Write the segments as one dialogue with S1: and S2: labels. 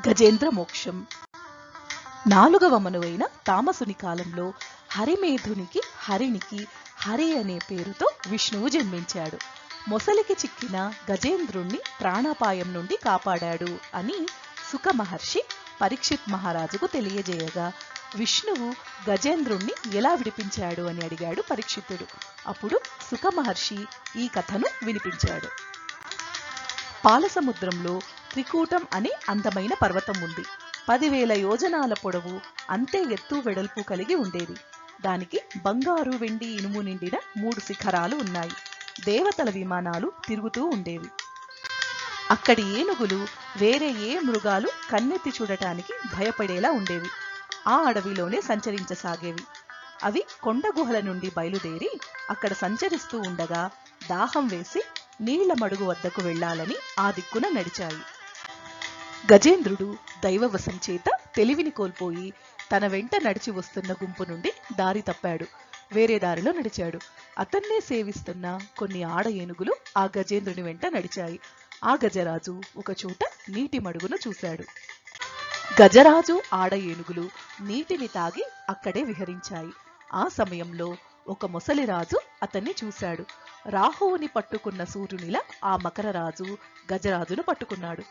S1: గజేంద్ర మోక్షం నాలుగవ మనువైన తామసుని కాలంలో హరిమేధునికి హరినికి హరి అనే పేరుతో విష్ణువు జన్మించాడు. మొసలికి చిక్కిన గజేంద్రుణ్ణి ప్రాణాపాయం నుండి కాపాడాడు అని సుఖ మహర్షి పరీక్షిత్ మహారాజుకు తెలియజేయగా విష్ణువు గజేంద్రుణ్ణి ఎలా విడిపించాడు అని అడిగాడు పరీక్షితుడు. అప్పుడు సుఖ మహర్షి ఈ కథను వినిపించాడు. పాలసముద్రంలో త్రికూటం అనే అందమైన పర్వతం ఉంది. పదివేల యోజనాల పొడవు అంతే ఎత్తు వెడల్పు కలిగి ఉండేది. దానికి బంగారు వెండి ఇనుము నిండిన మూడు శిఖరాలు ఉన్నాయి. దేవతల విమానాలు తిరుగుతూ ఉండేవి. అక్కడి ఏనుగులు వేరే ఏ మృగాలు కన్నెత్తి చూడటానికి భయపడేలా ఉండేవి. ఆ అడవిలోనే సంచరించసాగేవి. అవి కొండ గుహల నుండి బయలుదేరి అక్కడ సంచరిస్తూ ఉండగా దాహం వేసి నీళ్ళ మడుగు వద్దకు వెళ్ళాలని ఆ దిక్కున నడిచాయి. గజేంద్రుడు దైవవశం చేత తెలివిని కోల్పోయి తన వెంట నడిచి వస్తున్న గుంపు నుండి దారి తప్పాడు. వేరే దారిలో నడిచాడు. అతన్నే సేవిస్తున్న కొన్ని ఆడ ఏనుగులు ఆ గజేంద్రుని వెంట నడిచాయి. ఆ గజరాజు ఒకచోట నీటి మడుగును చూశాడు. గజరాజు ఆడ ఏనుగులు నీటిని తాగి అక్కడే విహరించాయి. ఆ సమయంలో ఒక ముసలిరాజు అతన్ని చూశాడు. రాహువుని పట్టుకున్న సూర్యునిలా ఆ మకరరాజు గజరాజును పట్టుకున్నాడు.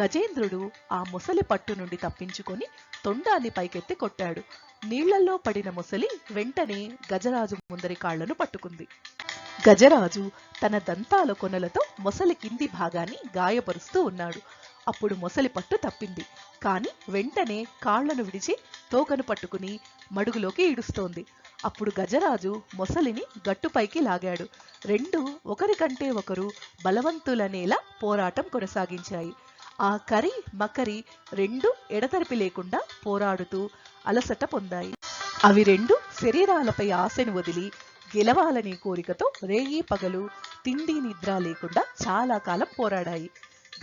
S1: గజేంద్రుడు ఆ మొసలి పట్టు నుండి తప్పించుకొని తొండాన్ని పైకెత్తి కొట్టాడు. నీళ్ళలో పడిన మొసలి వెంటనే గజరాజు ముందరి కాళ్ళను పట్టుకుంది. గజరాజు తన దంతాల కొనలతో మొసలి కింది భాగాన్ని గాయపరుస్తూ ఉన్నాడు. అప్పుడు మొసలి పట్టు తప్పింది. కాని వెంటనే కాళ్ళను విడిచి తోకను పట్టుకుని మడుగులోకి ఈడుస్తోంది. అప్పుడు గజరాజు మొసలిని గట్టుపైకి లాగాడు. రెండు ఒకరికంటే ఒకరు బలవంతులనేలా పోరాటం కొనసాగించాయి. ఆ కరి మకరి రెండు ఎడతెరిపి లేకుండా పోరాడుతూ అలసట పొందాయి. అవి రెండు శరీరాలపై ఆశను వదిలి గెలవాలనే కోరికతో రేయి పగలు తిండి నిద్ర లేకుండా చాలా కాలం పోరాడాయి.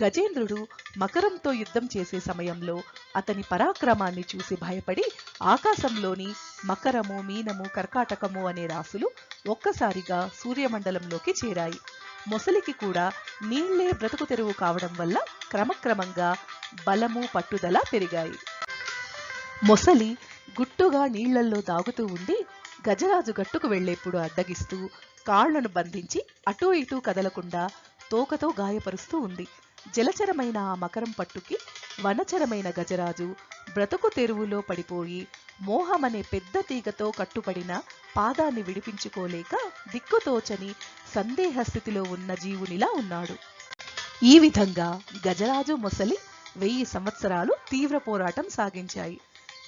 S1: గజేంద్రుడు మకరంతో యుద్ధం చేసే సమయంలో అతని పరాక్రమాన్ని చూసి భయపడి ఆకాశంలోని మకరము మీనము కర్కాటకము అనే రాసులు ఒక్కసారిగా సూర్యమండలంలోకి చేరాయి. మొసలికి కూడా నీళ్ళే బ్రతుకు తెరువు కావడం వల్ల క్రమక్రమంగా బలము పట్టుదల పెరిగాయి. మొసలి గుట్టుగా నీళ్ళల్లో దాగుతూ ఉండి గజరాజు గట్టుకు వెళ్ళేప్పుడు అడ్డగిస్తూ కాళ్ళను బంధించి అటూ ఇటూ కదలకుండా తోకతో గాయపరుస్తూ ఉంది. జలచరమైన ఆ మకరం పట్టుకి వనచరమైన గజరాజు బ్రతుకు తెరువులో పడిపోయి మోహమనే పెద్ద తీగతో కట్టుబడిన పాదాన్ని విడిపించుకోలేక దిక్కుతోచని సందేహ స్థితిలో ఉన్న జీవునిలా ఉన్నాడు. ఈ విధంగా గజరాజు మొసలి వెయ్యి సంవత్సరాలు తీవ్ర పోరాటం సాగించాయి.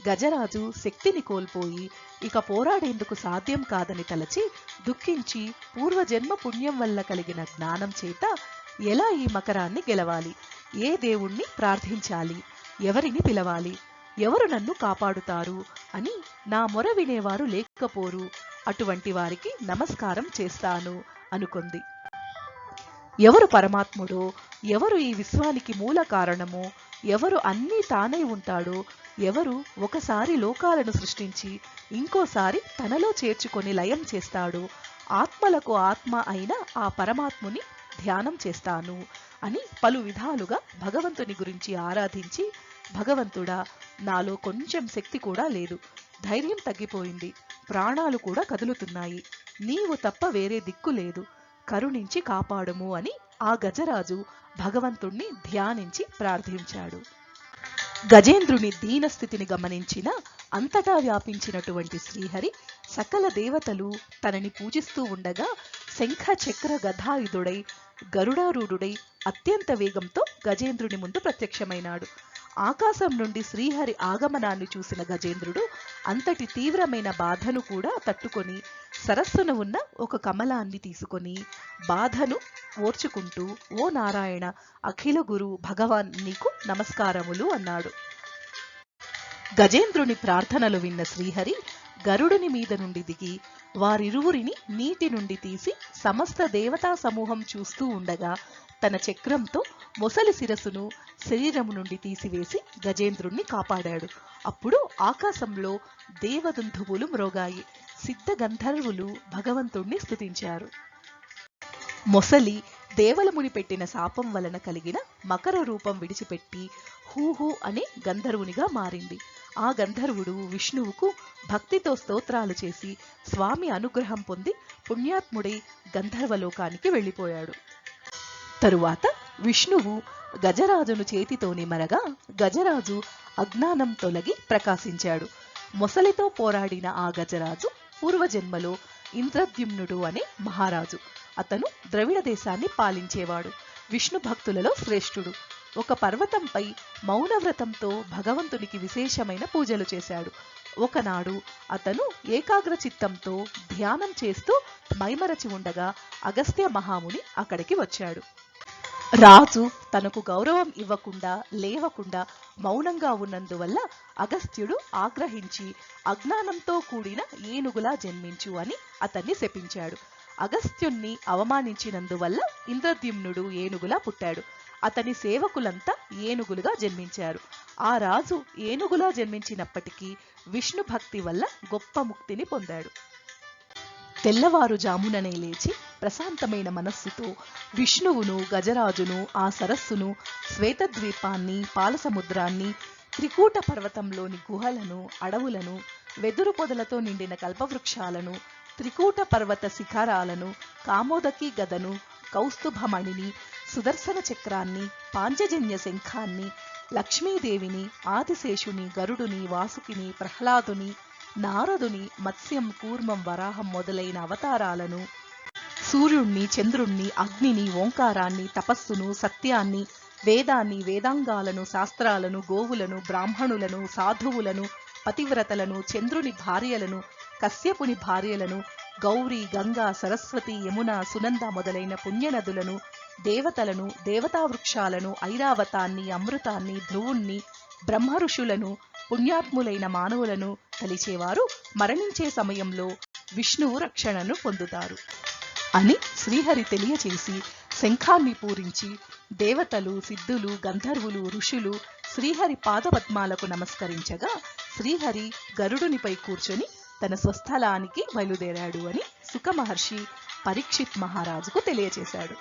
S1: గజరాజు శక్తిని కోల్పోయి ఇక పోరాడేందుకు సాధ్యం కాదని తలచి దుఃఖించి పూర్వజన్మ పుణ్యం వల్ల కలిగిన జ్ఞానం చేత ఎలా ఈ మకరాన్ని గెలవాలి? ఏ దేవుణ్ణి ప్రార్థించాలి? ఎవరిని పిలవాలి? ఎవరు నన్ను కాపాడుతారు అని నా మొర వినేవారు లేకపోరు. అటువంటి వారికి నమస్కారం చేస్తాను అనుకుంది. ఎవరు పరమాత్ముడో? ఎవరు ఈ విశ్వానికి మూల కారణమో? ఎవరు అన్నీ తానై ఉంటాడో? ఎవరు ఒకసారి లోకాలను సృష్టించి ఇంకోసారి తనలో చేర్చుకొని లయం చేస్తాడో? ఆత్మలకు ఆత్మ అయిన ఆ పరమాత్ముని ధ్యానం చేస్తాను అని పలు విధాలుగా భగవంతుని గురించి ఆరాధించి భగవంతుడా నాలో కొంచెం శక్తి కూడా లేదు. ధైర్యం తగ్గిపోయింది. ప్రాణాలు కూడా కదులుతున్నాయి. నీవు తప్ప వేరే దిక్కు లేదు. కరుణించి కాపాడుము అని ఆ గజరాజు భగవంతుణ్ణి ధ్యానించి ప్రార్థించాడు. గజేంద్రుని దీనస్థితిని గమనించిన అంతటా వ్యాపించినటువంటి శ్రీహరి సకల దేవతలు తనని పూజిస్తూ ఉండగా శంఖ చక్ర గధాయుధుడై గరుడారూఢుడై అత్యంత వేగంతో గజేంద్రుని ముందు ప్రత్యక్షమైనాడు. ఆకాశం నుండి శ్రీహరి ఆగమనాన్ని చూసిన గజేంద్రుడు అంతటి తీవ్రమైన బాధను కూడా తట్టుకొని సరస్సున ఉన్న ఒక కమలాన్ని తీసుకొని బాధను ఓర్చుకుంటూ ఓ నారాయణ అఖిల గురు భగవాన్ నీకు నమస్కారములు అన్నాడు. గజేంద్రుని ప్రార్థనలు విన్న శ్రీహరి గరుడుని మీద నుండి దిగి వారిరువురిని నీటి నుండి తీసి సమస్త దేవతా సమూహం చూస్తూ ఉండగా తన చక్రంతో మొసలి శిరస్సును శరీరము నుండి తీసివేసి గజేంద్రుణ్ణి కాపాడాడు. అప్పుడు ఆకాశంలో దేవదుందువులు మ్రోగాయి. సిద్ధ గంధర్వులు భగవంతుణ్ణి స్థుతించారు మొసలి దేవలముని పెట్టిన శాపం వలన కలిగిన మకర రూపం విడిచిపెట్టి హూహు అనే గంధర్వునిగా మారింది. ఆ గంధర్వుడు విష్ణువుకు భక్తితో స్తోత్రాలు చేసి స్వామి అనుగ్రహం పొంది పుణ్యాత్ముడై గంధర్వలోకానికి వెళ్ళిపోయాడు. తరువాత విష్ణువు గజరాజును చేతితోనే మరగా గజరాజు అజ్ఞానం తొలగి ప్రకాశించాడు. మొసలితో పోరాడిన ఆ గజరాజు పూర్వజన్మలో ఇంద్రద్యుమ్నుడు అనే మహారాజు. అతను ద్రవిడ దేశాన్ని పాలించేవాడు. విష్ణు భక్తులలో శ్రేష్ఠుడు. ఒక పర్వతంపై మౌనవ్రతంతో భగవంతునికి విశేషమైన పూజలు చేశాడు. ఒకనాడు అతను ఏకాగ్ర చిత్తంతో ధ్యానం చేస్తూ మైమరచి ఉండగా అగస్త్య మహాముని అక్కడికి వచ్చాడు. రాజు తనకు గౌరవం ఇవ్వకుండా లేవకుండా మౌనంగా ఉన్నందువల్ల అగస్త్యుడు ఆగ్రహించి అజ్ఞానంతో కూడిన ఏనుగులా జన్మించు అని అతన్ని శపించాడు. అగస్త్యుణ్ణి అవమానించినందువల్ల ఇంద్రద్యుమ్నుడు ఏనుగులా పుట్టాడు. అతని సేవకులంతా ఏనుగులుగా జన్మించారు. ఆ రాజు ఏనుగులా జన్మించినప్పటికీ విష్ణు భక్తి వల్ల గొప్ప ముక్తిని పొందాడు. తెల్లవారుజాముననే లేచి ప్రశాంతమైన మనస్సుతో విష్ణువును గజరాజును ఆ సరస్సును శ్వేతద్వీపాన్ని పాలసముద్రాన్ని త్రికూట పర్వతంలోని గుహలను అడవులను వెదురు పొదలతో నిండిన కల్పవృక్షాలను త్రికూట పర్వత శిఖరాలను కామోదకి గదను కౌస్తుభమణిని సుదర్శన చక్రాన్ని పాంచజన్య శంఖాన్ని లక్ష్మీదేవిని ఆదిశేషుని గరుడుని వాసుకిని ప్రహ్లాదుని నారదుని మత్స్యం కూర్మం వరాహం మొదలైన అవతారాలను సూర్యుణ్ణి చంద్రుణ్ణి అగ్నిని ఓంకారాన్ని తపస్సును సత్యాన్ని వేదాన్ని వేదాంగాలను శాస్త్రాలను గోవులను బ్రాహ్మణులను సాధువులను పతివ్రతలను చంద్రుని భార్యలను కశ్యపుని భార్యలను గౌరీ గంగా సరస్వతి యమున సునంద మొదలైన పుణ్యనదులను దేవతలను దేవతా వృక్షాలను ఐరావతాన్ని అమృతాన్ని ధ్రువుణ్ణి బ్రహ్మ ఋషులను పుణ్యాత్ములైన మానవులను తలిచేవారు మరణించే సమయంలో విష్ణువు రక్షణను పొందుతారు అని శ్రీహరి తెలియచేసి శంఖాన్ని పూరించి దేవతలు సిద్ధులు గంధర్వులు ఋషులు శ్రీహరి పాదపద్మాలకు నమస్కరించగా శ్రీహరి గరుడునిపై కూర్చొని తన స్వస్థలానికి బయలుదేరాడు అని సుఖ మహర్షి పరీక్షిత్ మహారాజుకు తెలియచేశాడు.